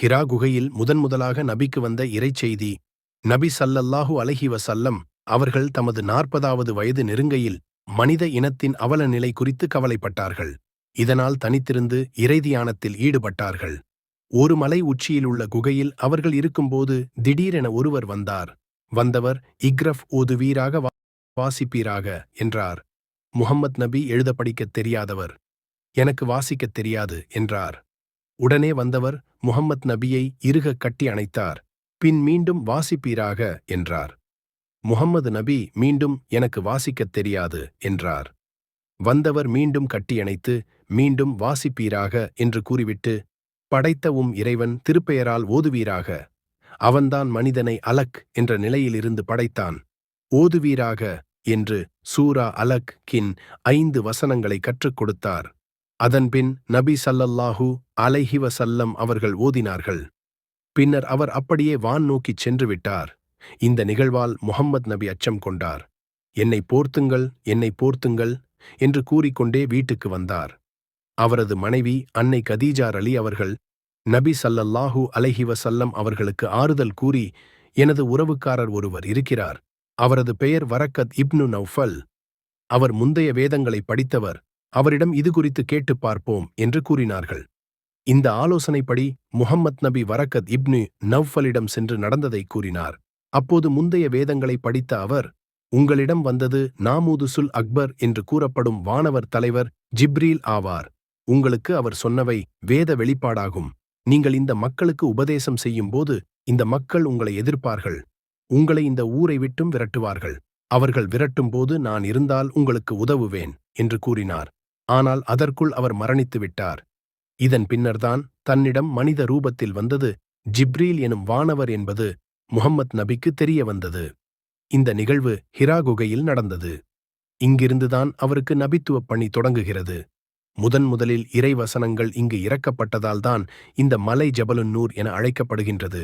ஹிரா குகையில் முதன் முதலாக நபிக்கு வந்த இறைச்செய்தி நபி சல்லல்லாஹு அலஹி வசல்லம் அவர்கள் தமது நாற்பதாவது வயது நெருங்கையில் மனித இனத்தின் அவல நிலை குறித்து கவலைப்பட்டார்கள். இதனால் தனித்திருந்து இறைதியானத்தில் ஈடுபட்டார்கள். ஒரு மலை உச்சியிலுள்ள குகையில் அவர்கள் இருக்கும்போது திடீரென ஒருவர் வந்தார். வந்தவர் இக்ரஃப் ஓதுவீராக வாசிப்பீராக என்றார். முஹம்மத் நபி எழுத படிக்கத் தெரியாதவர் எனக்கு வாசிக்கத் தெரியாது என்றார். உடனே வந்தவர் முஹம்மத் நபியை இறுகக் கட்டி அணைத்தார். பின் மீண்டும் வாசிப்பீராக என்றார். முகம்மது நபி மீண்டும் எனக்கு வாசிக்கத் தெரியாது என்றார். வந்தவர் மீண்டும் கட்டியணைத்து மீண்டும் வாசிப்பீராக என்று கூறிவிட்டு படைத்த உம் இறைவன் திருப்பெயரால் ஓதுவீராக. அவன்தான் மனிதனை அலக் என்ற நிலையிலிருந்து படைத்தான். ஓதுவீராக என்று சூரா அலக் கின் ஐந்து வசனங்களை கற்றுக் கொடுத்தார். அதன்பின் நபி சல்லல்லாஹு அலைஹி வசல்லம் அவர்கள் ஓதினார்கள். பின்னர் அவர் அப்படியே வான் நோக்கிச் சென்று விட்டார். இந்த நிகழ்வால் முகம்மது நபி அச்சம் கொண்டார். என்னை போர்த்துங்கள் என்னை போர்த்துங்கள் என்று கூறிக்கொண்டே வீட்டுக்கு வந்தார். அவரது மனைவி அன்னை கதீஜார் அலி அவர்கள் நபி சல்லல்லாஹு அலைஹி வசல்லம் அவர்களுக்கு ஆறுதல் கூறி எனது உறவுக்காரர் ஒருவர் இருக்கிறார். அவரது பெயர் வரக்கத் இப்னு நௌஃபல். அவர் முந்தைய வேதங்களை படித்தவர். அவரிடம் இது குறித்து கேட்டுப் பார்ப்போம் என்று கூறினார்கள். இந்த ஆலோசனைப்படி முஹம்மத் நபி வரக்கத் இப்னு நவ்ஃபலிடம் சென்று நடந்ததை கூறினார். அப்போது முந்தைய வேதங்களை படித்த அவர் உங்களிடம் வந்தது நாமூதுசுல் அக்பர் என்று கூறப்படும் வானவர் தலைவர் ஜிப்ரீல் ஆவார். உங்களுக்கு அவர் சொன்னவை வேத வெளிப்பாடாகும். நீங்கள் இந்த மக்களுக்கு உபதேசம் செய்யும்போது இந்த மக்கள் உங்களை எதிர்ப்பார்கள். உங்களை இந்த ஊரை விட்டும் விரட்டுவார்கள். அவர்கள் விரட்டும்போது நான் இருந்தால் உங்களுக்கு உதவுவேன் என்று கூறினார். ஆனால் அதற்குள் அவர் மரணித்து விட்டார். இதன் பின்னர்தான் தன்னிடம் மனித ரூபத்தில் வந்தது ஜிப்ரீல் எனும் வானவர் என்பது முஹம்மத் நபிக்கு தெரிய வந்தது. இந்த நிகழ்வு ஹிரா குகையில் நடந்தது. இங்கிருந்துதான் அவருக்கு நபித்துவப் பணி தொடங்குகிறது. முதன் முதலில் இறைவசனங்கள் இங்கு இறக்கப்பட்டதால்தான் இந்த மலை ஜபலுன்னூர் என அழைக்கப்படுகின்றது.